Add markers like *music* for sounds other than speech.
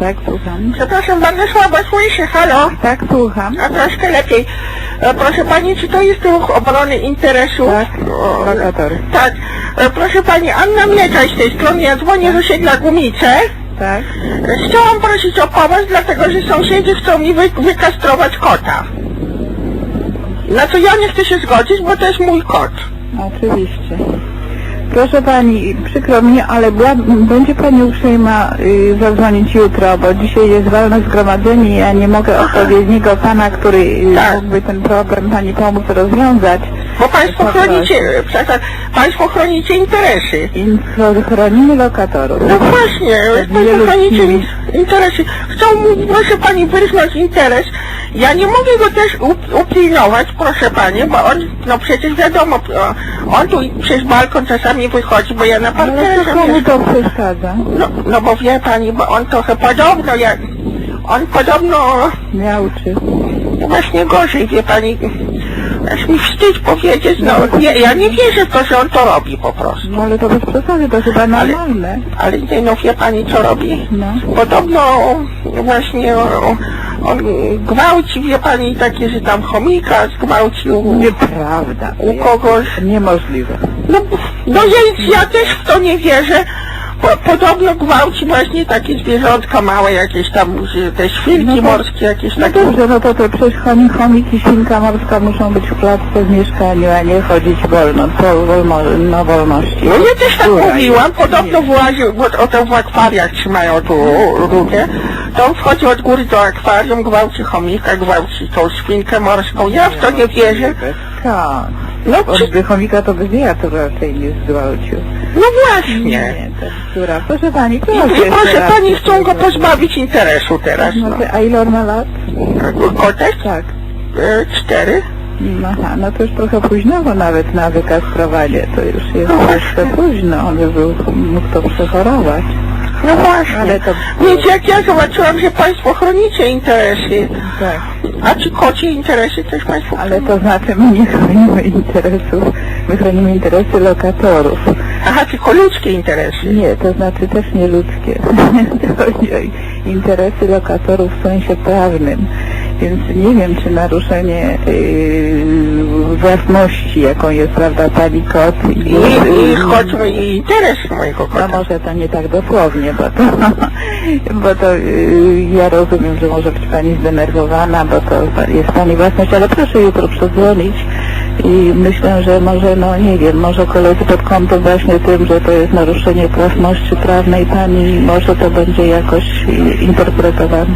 Tak, słucham. Przepraszam, bardzo słabo słyszę, halo? Tak, słucham. A troszkę lepiej. E, proszę pani, czy to jest ruch obrony interesów? Tak, O, lokator. Tak. E, proszę pani, Anna Mieczaj z tej strony, ja dzwonię z osiedla Gumice. Tak. E, Chciałam prosić o pomoc, dlatego że sąsiedzi chcą mi wy, wykastrować kota. Na co ja nie chcę się zgodzić, bo to jest mój kot. Oczywiście. Proszę pani, przykro mi, ale była, będzie pani uprzejma y, zadzwonić jutro, bo dzisiaj jest walne zgromadzenie i ja nie mogę odpowiedniego pana, który y, Tak. mógłby ten problem pani pomóc rozwiązać. Bo państwo chronicie, przepraszam, państwo chronicie interesy. I chronimy lokatorów. No właśnie, państwo chronicie ludzi. interesy. Chcą mu, proszę pani, wyrznąć interes. Ja nie mogę go też up- upilnować, proszę pani, bo on, no przecież wiadomo, on tu przez balkon czasami wychodzi, bo ja na Ale parterze komu mieszkam. to przeszkadza? No, no bo wie pani, bo on trochę podobno, jak, on podobno Miałczy. Właśnie gorzej, wie pani, aż mi wstyd powiedzieć, no nie, ja nie wierzę w to, że on to robi po prostu. No ale to bez przesady, to chyba normalne. Ale nie no, wie pani co robi? No. Podobno właśnie o, on gwałci, wie pani, takie, że tam chomika zgwałcił Nieprawda. u kogoś. Niemożliwe. No, no ja, ja też w to nie wierzę. Po, podobno gwałci właśnie takie zwierzątka małe, jakieś tam, że te świnki No to- morskie, jakieś No takie. dobrze, no to, to przecież chomik, chomik i świnka morska muszą być w klatce w mieszkaniu, a nie chodzić wolno, po wolno, na wolności. No ja też tak Która mówiłam, jest? podobno właził, bo o to w akwariach trzymają tu ludzie, to wchodzi od góry do akwarium, gwałci chomika, gwałci tą świnkę morską. Ja w to nie wierzę. Skąd? No, czy, Od chomika to by wiatr raczej nie zgwałcił. no właśnie. to która? Proszę pani, proszę I jeszcze proszę pani, chcą go pozbawić interesu teraz. No No. to, a ile on ma lat? Kotek? Tak. E, cztery. Aha, no to już trochę późno nawet na wykastrowanie, to już jest No jeszcze późno, on by był, mógł to przechorować. No właśnie. Ale to... Wiecie, jak ja zobaczyłam, że państwo chronicie interesy, Tak. a czy kocie interesy też państwo Ale to znaczy my nie chronimy interesów, my chronimy interesy lokatorów. Aha, tylko ludzkie interesy. Nie, to znaczy też nie ludzkie. *laughs* Interesy lokatorów w sensie prawnym. Więc nie wiem, czy naruszenie yy, własności, jaką jest, prawda, pani kot i, I, i choć i interes mojego no kota. może to nie tak dosłownie, bo to, *laughs* bo to yy, ja rozumiem, że może być pani zdenerwowana, bo to jest pani własność, ale proszę jutro przedzwonić i myślę, że może, no nie wiem, może koledzy pod kątem właśnie tym, że to jest naruszenie własności prawnej pani, może to będzie jakoś yy, interpretowane.